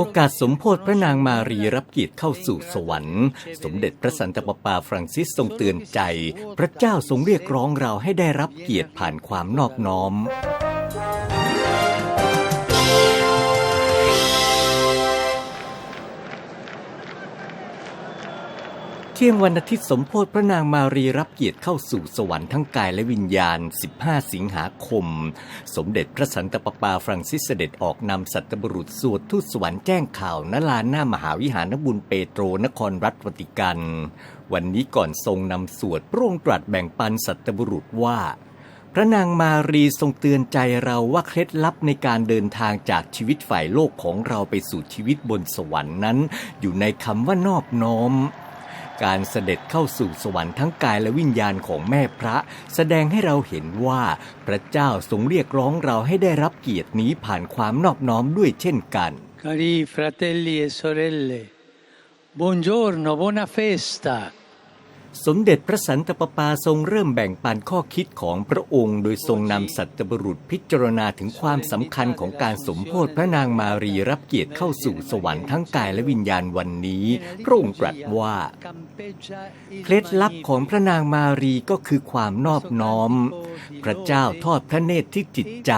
โอกาสสมโพธิพระนางมารีรับเกียรติเข้าสู่สวรรค์ สมเด็จพระสันตะปาปาฟรังซิสทรงเตือนใจ พระเจ้าทรงเรียกร้องเราให้ได้รับเกียรติผ่านความนอบน้อม ที่ยงวันอาทิตย์สมโพธิพระนางมารีรับเกียรติเข้าสู่สวรรค์ทั้งกายและวิญญาณ 15 สิงหาคม สมเด็จพระสันตะปาปาฟรังซิสเสด็จออกนำสัตบุรุษสวดทูตสวรรค์แจ้งข่าวนลานหน้ามหาวิหารบุญเปโตรนครรัฐวติกัน วันนี้ก่อนทรงนำสวดพระองค์ตรัสแบ่งปันสัตบุรุษว่า พระนางมารีทรงเตือนใจเราว่าเคล็ดลับในการเดินทางจากชีวิตฝ่ายโลกของเราไปสู่ชีวิตบนสวรรค์นั้น อยู่ในคำว่านอบน้อม การเสด็จเข้าสู่สวรรค์ทั้งกายและวิญญาณของแม่พระ แสดงให้เราเห็นว่าพระเจ้าทรงเรียกร้องเราให้ได้รับเกียรตินี้ผ่านความนอบน้อมด้วยเช่นกัน Cari fratelli e sorelle, buongiorno, buona festa. สมเด็จพระสันตะปาปาทรงเริ่มแบ่งปันข้อคิดของพระองค์ โดยทรงนำสัตบุรุษพิจารณาถึงความสำคัญของการสมโพธิพระนางมารีรับเกียรติเข้าสู่สวรรค์ทั้งกายและวิญญาณวันนี้ พระองค์ตรัสว่า เคล็ดลับของพระนางมารีก็คือความนอบน้อม พระเจ้าทอดพระเนตรที่จิตใจ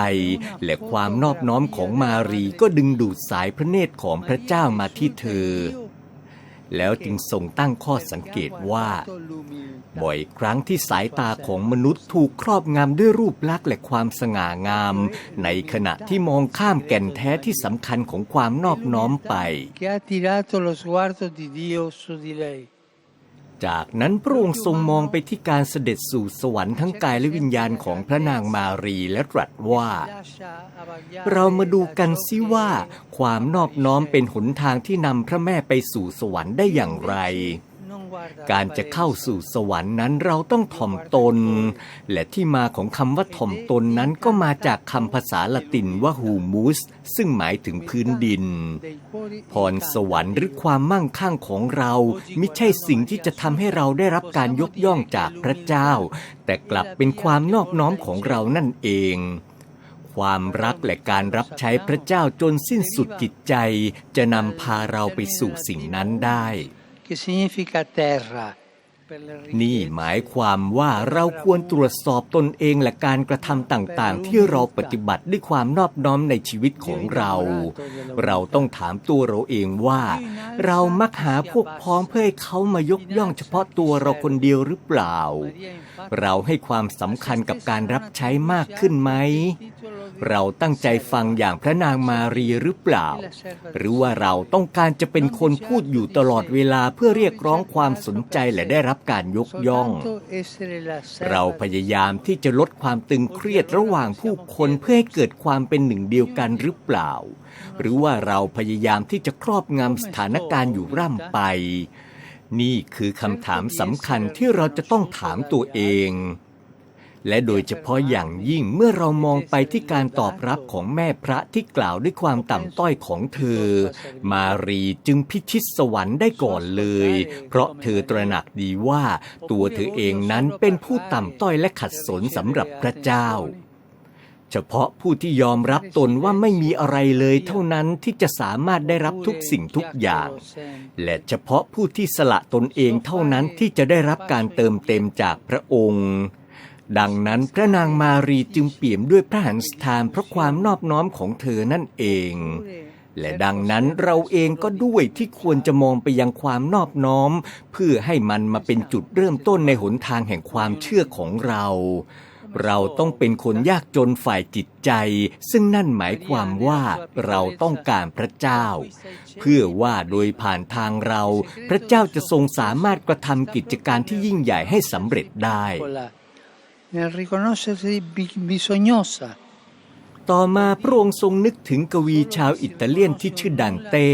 และความนอบน้อมของมารีก็ดึงดูดสายพระเนตรของพระเจ้ามาที่เธอ แล้วจึงทรงตั้งข้อสังเกตว่า บ่อยครั้งที่สายตาของมนุษย์ถูกครอบงำด้วยรูปลักษณ์และความสง่างาม ในขณะที่มองข้ามแก่นแท้ที่สำคัญของความนอบน้อมไป จากนั้นพระองค์ทรงมองไปที่การเสด็จสู่สวรรค์ทั้งกายและวิญญาณของพระนางมารีและตรัสว่า เรามาดูกันซิว่า ความนอบน้อมเป็นหนทางที่นำพระแม่ไปสู่สวรรค์ได้อย่างไร การจะเข้าสู่สวรรค์นั้นเราต้องถ่อมตน และที่มาของคำว่าถ่อมตนนั้นก็มาจากคำภาษาละตินว่าฮูมุส ซึ่งหมายถึงพื้นดิน พรสวรรค์หรือความมั่งคั่งของเราไม่ใช่สิ่งที่จะทำให้เราได้รับการยกย่องจากพระเจ้า แต่กลับเป็นความนอบน้อมของเรานั่นเองความรักและการรับใช้พระเจ้าจนสิ้นสุดจิตใจ จะนำพาเราไปสู่สิ่งนั้นได้ che significa terra. per le นี่ ricchezze. หมายความว่าเราควรตรวจสอบตนเองและการกระทำต่างๆ ที่เราปฏิบัติด้วยความนอบน้อมในชีวิตของเรา เราต้องถามตัวเราเองว่า เรามักหาพวกพ้องเพื่อให้เขามายกย่องเฉพาะตัวเราคนเดียวหรือเปล่า เราให้ความสำคัญกับการรับใช้มากขึ้นไหม เราตั้งใจฟังอย่างพระนางมารีหรือเปล่า หรือว่าเราต้องการจะเป็นคนพูดอยู่ตลอดเวลาเพื่อเรียกร้องความสนใจและได้รับการยกย่อง เราพยายามที่จะลดความตึงเครียดระหว่างผู้คนเพื่อให้เกิดความเป็นหนึ่งเดียวกันหรือเปล่า หรือว่าเราพยายามที่จะครอบงำสถานการณ์อยู่ร่ำไป นี่คือคำถามสำคัญที่เราจะต้องถามตัวเอง และโดยเฉพาะอย่างยิ่งเมื่อเรามองไปที่การตอบรับของแม่พระที่กล่าวด้วยความต่ำต้อยของเธอ มารีจึงพิชิตสวรรค์ได้ก่อนเลย เพราะเธอตระหนักดีว่าตัวเธอเองนั้นเป็นผู้ต่ำต้อยและขัดสนสำหรับพระเจ้า เฉพาะผู้ที่ยอมรับตนว่าไม่มีอะไรเลยเท่านั้นที่จะสามารถได้รับทุกสิ่งทุกอย่าง และเฉพาะผู้ที่สละตนเองเท่านั้นที่จะได้รับการเติมเต็มจากพระองค์ ดังนั้นพระนางมารีจึงเปี่ยมด้วยพระหันสถานเพราะความนอบน้อมของเธอนั่นเอง และดังนั้นเราเองก็ด้วยที่ควรจะมองไปยังความนอบน้อม เพื่อให้มันมาเป็นจุดเริ่มต้นในหนทางแห่งความเชื่อของเรา เราต้องเป็นคนยากจนฝ่ายจิตใจ ซึ่งนั่นหมายความว่าเราต้องการพระเจ้า เพื่อว่าโดยผ่านทางเรา พระเจ้าจะทรงสามารถกระทำกิจการที่ยิ่งใหญ่ให้สำเร็จได้ nel riconoscersi bisognosa ต่อมาพระองค์ทรงนึกถึงกวีชาวอิตาเลียนที่ชื่อดังเต้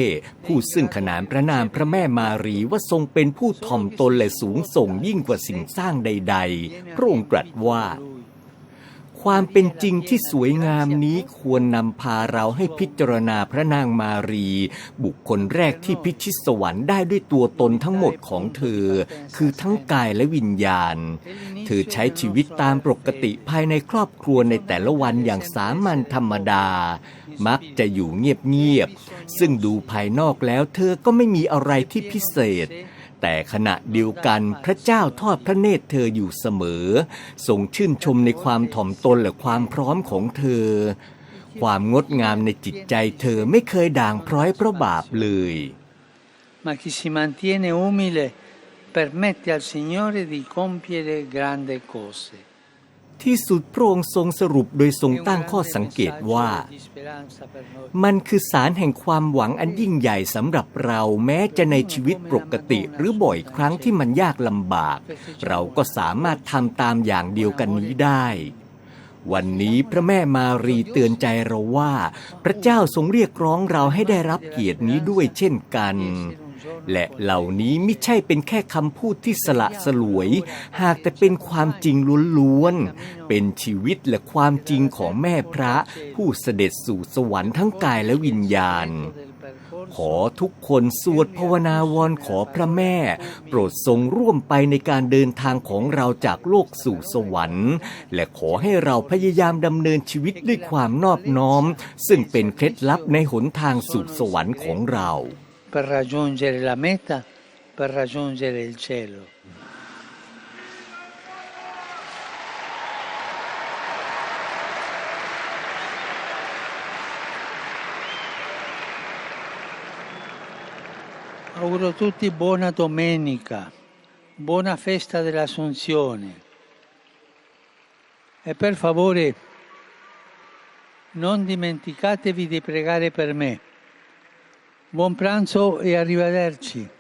ผู้ซึ่งขนานพระนามพระแม่มารีว่าทรงเป็นผู้ถ่อมตนและสูงส่งยิ่งกว่าสิ่งสร้างใด ๆ พระองค์ตรัสว่า ความเป็นจริงที่สวยงามนี้ควรนำพาเราให้พิจารณาพระนางมารี บุคคลแรกที่พิชิตสวรรค์ได้ด้วยตัวตนทั้งหมดของเธอ คือทั้งกายและวิญญาณ เธอใช้ชีวิตตามปกติภายในครอบครัวในแต่ละวันอย่างสามัญธรรมดา มักจะอยู่เงียบๆซึ่งดูภายนอกแล้วเธอก็ไม่มีอะไรที่พิเศษ แต่ขณะเดียวกันพระเจ้าทอดพระเนตรเธออยู่เสมอ ทรงชื่นชมในความถ่อมตนและความพร้อมของเธอ ความงดงามในจิตใจเธอไม่เคยด่างพร้อยเพราะบาปเลย ma chi si mantiene umile permette al Signore di compiere grandi cose. ที่สุดพระองค์ทรงสรุปโดยทรงตั้งข้อสังเกตว่า มันคือสารแห่งความหวังอันยิ่งใหญ่สำหรับเราแม้จะในชีวิตปกติหรือบ่อยครั้งที่มันยากลำบาก เราก็สามารถทำตามอย่างเดียวกันนี้ได้ วันนี้พระแม่มารีเตือนใจเราว่า พระเจ้าทรงเรียกร้องเราให้ได้รับเกียรตินี้ด้วยเช่นกัน และเหล่านี้ไม่ใช่เป็นแค่คำพูดที่สละสลวย หากแต่เป็นความจริงล้วนๆ เป็นชีวิตและความจริงของแม่พระ ผู้เสด็จสู่สวรรค์ทั้งกายและวิญญาณ ขอทุกคนสวดภาวนาวอนขอพระแม่ โปรดทรงร่วมไปในการเดินทางของเราจากโลกสู่สวรรค์ และขอให้เราพยายามดำเนินชีวิตด้วยความนอบน้อม ซึ่งเป็นเคล็ดลับในหนทางสู่สวรรค์ของเรา per raggiungere la meta, per raggiungere il cielo. Auguro a tutti buona domenica, buona festa dell'Assunzione e per favore non dimenticatevi di pregare per me. Buon pranzo e arrivederci.